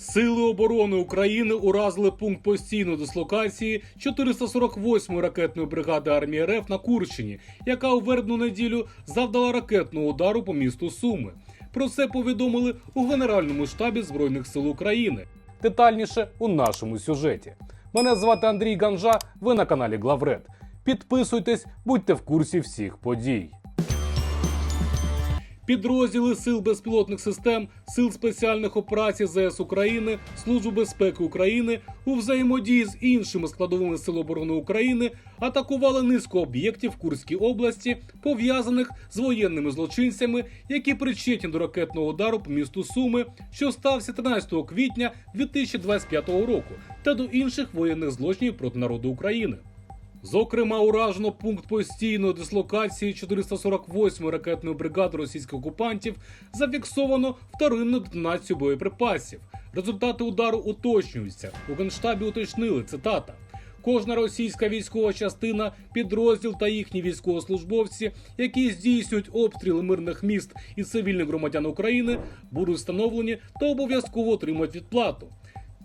Сили оборони України уразили пункт постійної дислокації 448-ї ракетної бригади армії РФ на Курщині, яка у вербну неділю завдала ракетного удару по місту Суми. Про це повідомили у Генеральному штабі Збройних сил України. Детальніше у нашому сюжеті. Мене звати Андрій Ганжа. Ви на каналі Главред. Підписуйтесь, будьте в курсі всіх подій. Підрозділи Сил безпілотних систем, Сил спеціальних операцій ЗС України, Служби безпеки України у взаємодії з іншими складовими Сил оборони України атакували низку об'єктів Курській області, пов'язаних з воєнними злочинцями, які причетні до ракетного удару по місту Суми, що стався 13 квітня 2025 року, та до інших воєнних злочинів проти народу України. Зокрема, уражено пункт постійної дислокації 448-ї ракетної бригади російських окупантів зафіксовано вторинну детонацію боєприпасів. Результати удару уточнюються. У генштабі уточнили цитата. Кожна російська військова частина, підрозділ та їхні військовослужбовці, які здійснюють обстріли мирних міст і цивільних громадян України, будуть встановлені та обов'язково отримають відплату.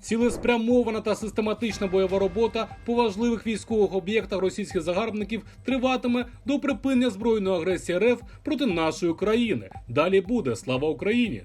Цілеспрямована та систематична бойова робота по важливих військових об'єктах російських загарбників триватиме до припинення збройної агресії РФ проти нашої країни. Далі буде слава Україні!